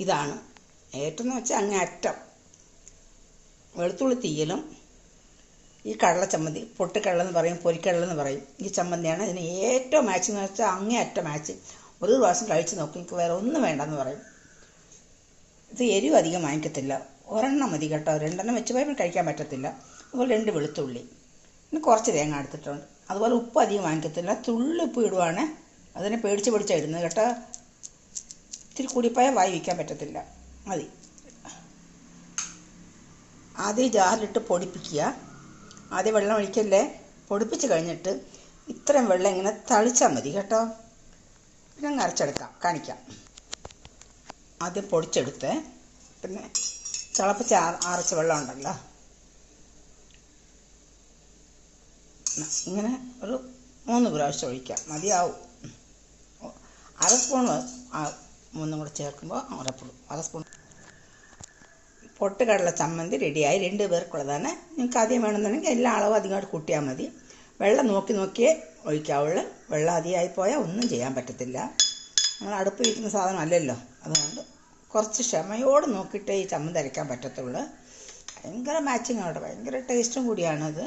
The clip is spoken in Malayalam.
ഇതാണ്. ഏറ്റവും എന്ന് വെച്ചാൽ അങ്ങേ അറ്റം. വെളുത്തുള്ളി തീയലും ഈ കടല ചമ്മന്തി പൊട്ടിക്കടല എന്ന് പറയും പൊരിക്കടലെന്ന് പറയും. ഈ ചമ്മന്തിയാണ് ഇതിന് ഏറ്റവും മാച്ച് എന്ന് വെച്ചാൽ അങ്ങേ അറ്റം മാച്ച് ഒരു പ്രാവശ്യം കഴിച്ച് നോക്കും എനിക്ക് വേറെ ഒന്നും വേണ്ടെന്ന് പറയും. ഇത് എരിവ് അധികം വാങ്ങിക്കത്തില്ല. ഒരെണ്ണം മതി കേട്ടോ. രണ്ടെണ്ണം വെച്ച് പോയപ്പോൾ കഴിക്കാൻ പറ്റത്തില്ല. അതുപോലെ രണ്ട് വെളുത്തുള്ളി. പിന്നെ കുറച്ച് തേങ്ങ എടുത്തിട്ടുണ്ട്. അതുപോലെ ഉപ്പ് അധികം വാങ്ങിക്കത്തില്ല. തുള്ളി ഉപ്പ് ഇടുവാണ്. അതിനെ പേടിച്ച് പിടിച്ചാണ് ഇടുന്നത് കേട്ടോ. ഇത്തിരി കൂടിപ്പോയാൽ വായി വയ്ക്കാൻ പറ്റത്തില്ല. മതി. ആദ്യം ജാറിലിട്ട് പൊടിപ്പിക്കുക. ആദ്യം വെള്ളം ഒഴിക്കല്ലേ? പൊടിപ്പിച്ച് കഴിഞ്ഞിട്ട് ഇത്രയും വെള്ളം ഇങ്ങനെ തളിച്ചാൽ മതി കേട്ടോ. പിന്നെ അങ്ങ് അരച്ചെടുക്കാം. കാണിക്കാം. ആദ്യം പൊടിച്ചെടുത്ത് പിന്നെ തിളപ്പിച്ച് അരച്ച വെള്ളം ഉണ്ടല്ലോ. ഇങ്ങനെ ഒരു മൂന്ന് പ്രാവശ്യം ഒഴിക്കാം. മതിയാവും. അര സ്പൂൺ ഒന്നും കൂടെ ചേർക്കുമ്പോൾ സ്പൂൺ അര സ്പൂൺ. പൊട്ടുകടല ചമ്മന്തി റെഡിയായി. രണ്ട് പേർക്കുള്ളതാണ്. നിങ്ങൾക്ക് ആദ്യം വേണമെന്നുണ്ടെങ്കിൽ എല്ലാ അളവും അധികമായിട്ട് കൂട്ടിയാൽ മതി. വെള്ളം നോക്കി നോക്കിയേ ഒഴിക്കാവുള്ളൂ. വെള്ളം അധികമായി പോയാൽ ഒന്നും ചെയ്യാൻ പറ്റത്തില്ല. നമ്മൾ അടുപ്പ് വയ്ക്കുന്ന സാധനം അല്ലല്ലോ. അതുകൊണ്ട് കുറച്ച് ക്ഷമയോട് നോക്കിയിട്ടേ ഈ ചമ്മന്തി അരയ്ക്കാൻ പറ്റത്തുള്ളൂ. ഭയങ്കര മാച്ചിങ് അവിടെ ഭയങ്കര ടേസ്റ്റും കൂടിയാണത്